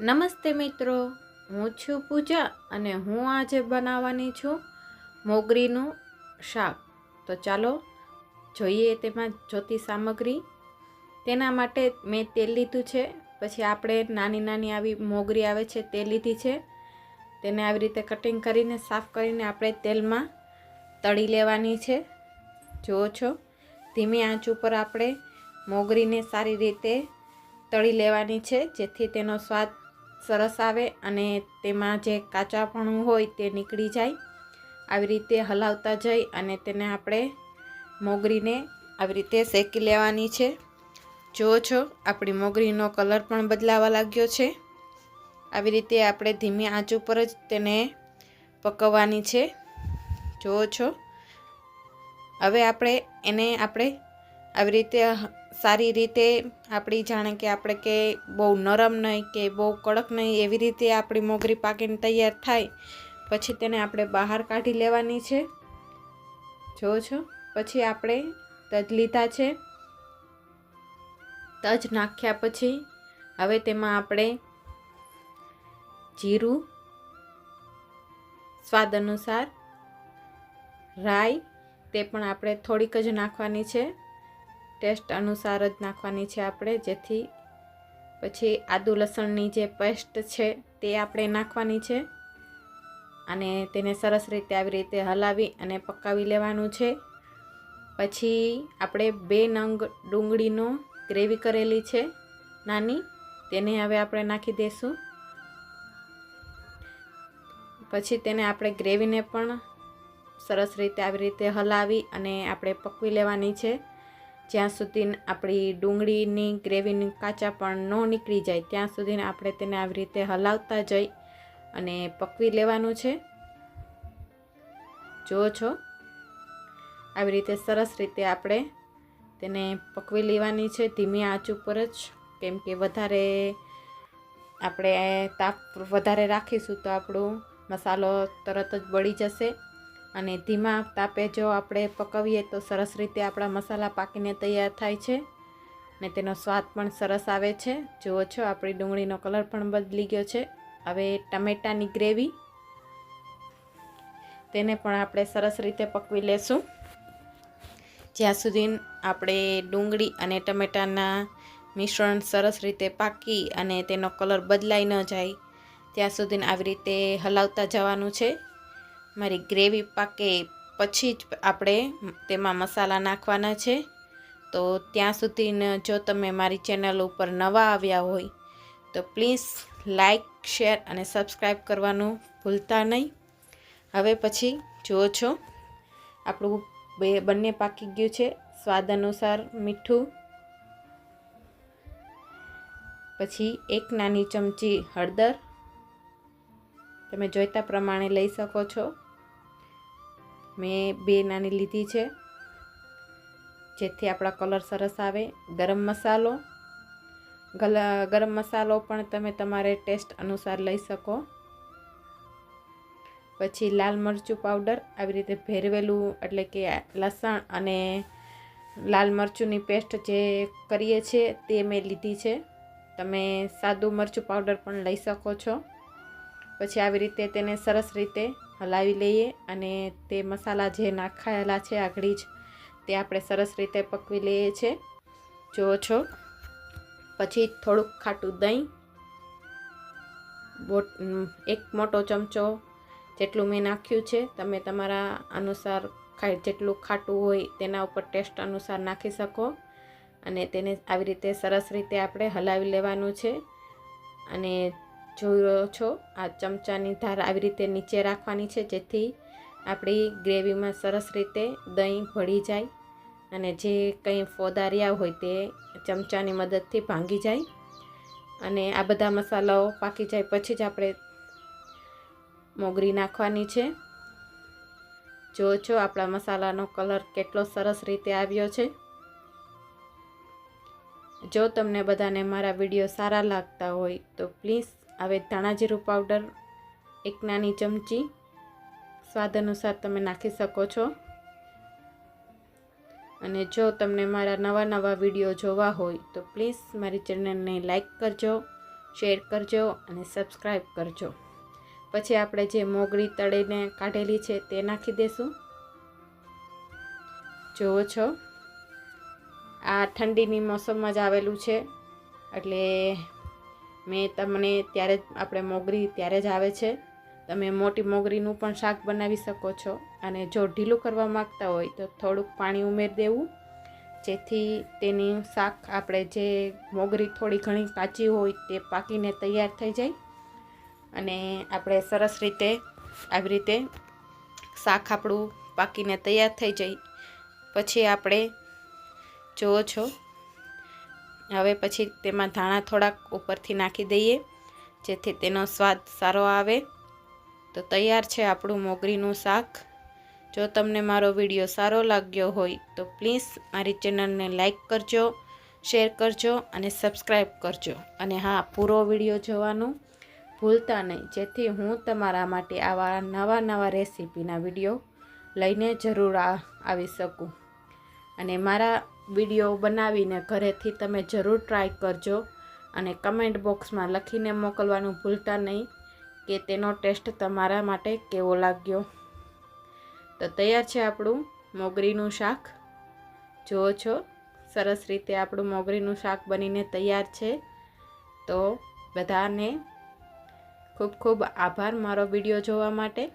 નમસ્તે મિત્રો, હું છું પૂજા અને હું આજે બનાવવાની છું મોગરીનું શાક. તો ચાલો જોઈએ તેમાં જોતી સામગ્રી. તેના માટે મેં તેલ લીધું છે, પછી આપણે નાની નાની આવી મોગરી આવે છે તે લીધી છે. તેને આવી રીતે કટિંગ કરીને, સાફ કરીને આપણે તેલમાં તળી લેવાની છે. જુઓ છો, ધીમી આંચ ઉપર આપણે મોગરીને સારી રીતે તળી લેવાની છે, જેથી તેનો સ્વાદ સરસ આવે અને તેમાં જે કાચાપણું હોય તે નીકળી જાય. આવી રીતે હલાવતા જઈ અને તેને આપણે મોગરીને આવી રીતે શેકી લેવાની છે. જુઓ છો, આપણી મોગરીનો કલર પણ બદલાવા લાગ્યો છે. આવી રીતે આપણે ધીમી આંચ ઉપર જ તેને પકવવાની છે. જુઓ છો. હવે આપણે એને આપણે આવી રીતે સારી રીતે આપણી જાણે કે આપણે કે બહુ નરમ નહીં કે બહુ કડક નહીં એવી રીતે આપણી મોગરી પાકીને તૈયાર થાય, પછી તેને આપણે બહાર કાઢી લેવાની છે. જો છો, પછી આપણે તજ લીધા છે. તજ નાખ્યા પછી હવે તેમાં આપણે જીરું, સ્વાદ અનુસાર રાઈ, તે પણ આપણે થોડીક જ નાખવાની છે. ટેસ્ટ અનુસાર જ નાખવાની છે આપણે. જેથી પછી આદુ લસણની જે પેસ્ટ છે તે આપણે નાખવાની છે. અને તેને સરસ રીતે આવી રીતે હલાવી અને પકાવી લેવાનું છે. પછી આપણે બે નંગ ડુંગળીનો ગ્રેવી કરેલી છે નાની. તેને હવે આપણે નાખી દઈશું પછી તેને આપણે ગ્રેવીને પણ સરસ રીતે આવી રીતે હલાવી અને આપણે પકવી લેવાની છે. જ્યાં સુધી આપણી ડુંગળીની ગ્રેવીની કાચા પણ ન નીકળી જાય, ત્યાં સુધી આપણે તેને આવી રીતે હલાવતા જઈ અને પકવી લેવાનું છે. જુઓ છો, આવી રીતે સરસ રીતે આપણે તેને પકવી લેવાની છે ધીમી આંચ ઉપર જ. કેમ કે વધારે આપણે તાપ વધારે રાખીશું તો આપણો મસાલો તરત જ બળી જશે. અને ધીમા તાપે જો આપણે પકવીએ તો સરસ રીતે આપણા મસાલા પાકીને તૈયાર થાય છે. ને તેનો સ્વાદ પણ સરસ આવે છે. જુઓ છો, આપણી ડુંગળીનો કલર પણ બદલી ગયો છે. હવે ટમેટાની ગ્રેવી. તેને પણ આપણે સરસ રીતે પકવી લેશું. જ્યાં સુધી આપણે ડુંગળી અને ટમેટાના મિશ્રણ સરસ રીતે પાકી અને તેનો કલર બદલાઈ ન જાય, ત્યાં સુધી આવી રીતે હલાવતા જવાનું છે. મારી ગ્રેવી પાકે પછી જ આપણે તેમાં મસાલા નાખવાના છે. તો ત્યાં સુધી જો તમે મારી ચેનલ ઉપર નવા આવ્યા હોય, તો પ્લીઝ લાઈક, શેર અને સબસ્ક્રાઈબ કરવાનું ભૂલતા નહીં. હવે પછી જુઓ છો, આપણું બે બંને પાકી ગયું છે. સ્વાદ અનુસાર મીઠું, પછી એક નાની ચમચી હળદર. તમે જોઈતા પ્રમાણે લઈ શકો છો. મેં બે નાની લીધી છે, જેથી આપણા કલર સરસ આવે. ગરમ મસાલો ગરમ મસાલો પણ તમે તમારે ટેસ્ટ અનુસાર લઈ શકો. પછી લાલ મરચું પાવડર, આવી રીતે ભેરવેલું એટલે કે લસણ અને લાલ મરચુંની પેસ્ટ જે કરીએ છીએ તે મેં લીધી છે. તમે સાદું મરચું પાવડર પણ લઈ શકો છો. પછી આવી રીતે તેને સરસ રીતે હલાવી લઈએ અને તે મસાલા જે નાખાયેલા છે આગળી જ, તે આપણે સરસ રીતે પકવી લઈએ છીએ. જુઓ છો. પછી થોડુંક ખાટું દહીં, બોટ એક મોટો ચમચો જેટલું મેં નાખ્યું છે, તમે તમારા અનુસાર ખાઈ, જેટલું ખાટું હોય તેના ઉપર ટેસ્ટ અનુસાર નાખી શકો. અને તેને આવી રીતે સરસ રીતે આપણે હલાવી લેવાનું છે. અને જોયો છો. આ ચમચાની ધાર આવી રીતે નીચે રાખવાની છે, જેથી આપણી ગ્રેવીમાં સરસ રીતે દહીં ભળી જાય અને જે કંઈ ફોદારિયા હોય તે ચમચાની મદદથી ભાંગી જાય. અને આ બધા મસાલાઓ પાકી જાય પછી જ આપણે મોગરી નાખવાની છે. જો છો આપણા મસાલાનો કલર કેટલો સરસ રીતે આવ્યો છે. જો તમને બધાને મારા વીડિયો સારા લાગતા હોય તો પ્લીઝ હવે ધાણા જીરું પાવડર, એક નાની ચમચી. સ્વાદ અનુસાર તમે નાખી શકો છો. અને જો તમને મારા નવા નવા વીડિયો જોવા હોય, તો પ્લીઝ મારી ચેનલને લાઈક કરજો, શેર કરજો અને સબસ્ક્રાઈબ કરજો. પછી આપણે જે મોગરી તળીને કાઢેલી છે તે નાખી દેશું. જુઓ છો, આ ઠંડીની મોસમમાં જ આવેલું છે. એટલે મેં તમને ત્યારે જ, આપણે મોગરી ત્યારે જ આવે છે. તમે મોટી મોગરીનું પણ શાક બનાવી શકો છો. અને જો ઢીલું કરવા માગતા હોય તો થોડુંક પાણી ઉમેરી દેવું. જેથી તેની શાક આપણે જે મોગરી થોડી ઘણી કાચી હોય તે પાકીને તૈયાર થઈ જાય. અને આપણે સરસ રીતે, આવી રીતે શાક આપણું પાકીને તૈયાર થઈ જાય. પછી આપણે જુઓ છો હવે પછી તેમાં ધાણા થોડાક ઉપરથી નાખી દઈએ, જેથી તેનો સ્વાદ સારો આવે. તો તૈયાર છે આપણું મોગરીનું શાક. જો તમને મારો વીડિયો સારો લાગ્યો હોય તો પ્લીઝ મારી ચેનલને લાઈક કરજો, શેર કરજો અને સબસ્ક્રાઈબ કરજો. અને હા, પૂરો વીડિયો જોવાનું ભૂલતા નહીં. જેથી હું તમારા માટે આવા નવા નવા રેસીપીના વીડિયો લઈને જરૂર આવી શકું. અને મારા વીડિયો બનાવીને ઘરેથી તમે જરૂર ટ્રાય કરજો અને કમેન્ટ બોક્સમાં લખીને મોકલવાનું ભૂલતા નહીં કે તેનો ટેસ્ટ તમારા માટે કેવો લાગ્યો. તો તૈયાર છે આપણું મોગરીનું શાક. જુઓ છો, સરસ રીતે આપણું મોગરીનું શાક બનીને તૈયાર છે. તો બધાને ખૂબ ખૂબ આભાર મારો વીડિયો જોવા માટે.